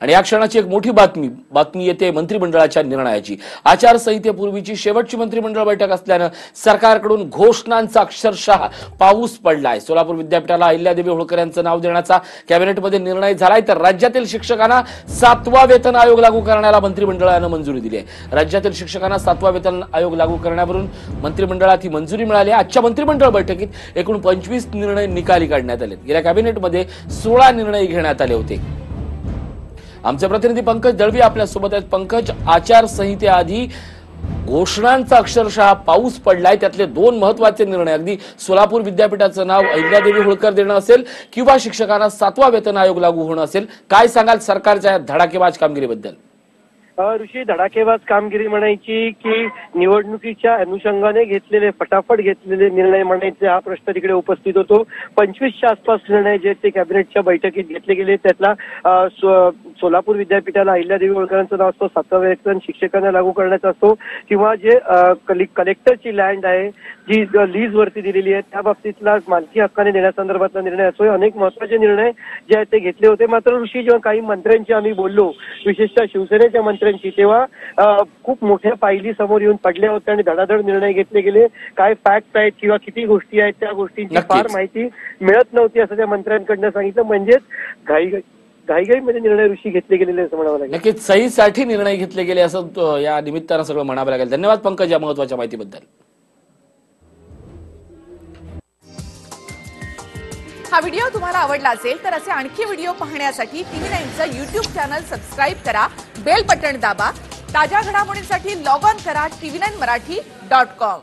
आणि या क्षणाची एक मोठी बातमी बातमी येते मंत्रिमंडळाच्या निर्णयाची. आचारसंहितेपूर्वीची शेवटची मंत्रिमंडळ बैठक असल्यानं सरकारकडून घोषणांचा अक्षरशः पाऊस पडलाय. सोलापूर विद्यापीठाला अहिल्यादेवी होळकर यांचं नाव देण्याचा कॅबिनेटमध्ये निर्णय झालाय तर राज्यातील शिक्षकांना सातवा वेतन आयोग लागू करण्याला मंत्रिमंडळानं मंजुरी दिली आहे. राज्यातील शिक्षकांना सातवा वेतन आयोग लागू करण्यावरून मंत्रिमंडळात ही मंजुरी मिळाली आहे. आजच्या मंत्रिमंडळ बैठकीत एकूण पंचवीस निर्णय निकाली काढण्यात आले गेल्या कॅबिनेटमध्ये सोळा निर्णय घेण्यात आले होते. आमचे प्रतिनिधी पंकज दळवी आपल्यासोबत आहेत. पंकज आचारसंहितेआधी घोषणांचा अक्षरशः पाऊस पडलाय. त्यातले दोन महत्त्वाचे निर्णय. अगदी सोलापूर विद्यापीठाचं नाव अहिल्यादेवी होळकर देणं असेल किंवा शिक्षकांना सातवा वेतन आयोग लागू होणं असेल काय सांगाल सरकारच्या या धडाकेबाज कामगिरीबद्दल? ऋषी धडाकेबाज कामगिरी म्हणायची की निवडणुकीच्या अनुषंगाने घेतलेले फटाफट घेतलेले निर्णय म्हणायचे हा प्रश्न तिकडे उपस्थित होतो. पंचवीसच्या आसपास निर्णय जे ते कॅबिनेटच्या बैठकीत घेतले गेले त्यातला सोलापूर विद्यापीठाला अहिल्यादेवी होळकरांचं नाव असतो सातवा वेतन शिक्षकांना लागू करण्याचा असतो किंवा जे कलेक्टरची लँड आहे जी लीज वरती दिलेली आहे त्या बाबतीतला मालकी हक्काने देण्यासंदर्भातला निर्णय असो अनेक महत्त्वाचे निर्णय जे आहेत ते घेतले होते. मात्र ऋषी जेव्हा काही मंत्र्यांची आम्ही बोललो विशेषतः शिवसेनेच्या मंत्र्यांची तेव्हा खूप मोठ्या पायली समोर येऊन पडल्या होत्या आणि धडाधड निर्णय घेतले गेले. काय फॅक्ट आहेत किंवा किती गोष्टी आहेत त्या गोष्टींची. फार माहिती मिळत नव्हती असं त्या मंत्र्यांकडनं सांगितलं. म्हणजेच घाई घाईघाईमध्ये निर्णय ऋषी घेतले गेलेले असं म्हणावं लागेल. नक्कीच सहीसाठी निर्णय घेतले गेले असं या निमित्तानं सगळं म्हणावं लागेल. धन्यवाद पंकज या महत्त्वाच्या माहितीबद्दल. हा व्हिडिओ तुम्हाला आवडला असेल तर असे आणखी व्हिडिओ पाहण्यासाठी टीव्ही नाईनचं युट्यूब चॅनल सबस्क्राईब करा बेल बटण दाबा ताज्या घडामोडींसाठी लॉग ऑन करा TV nine Marathi dot com.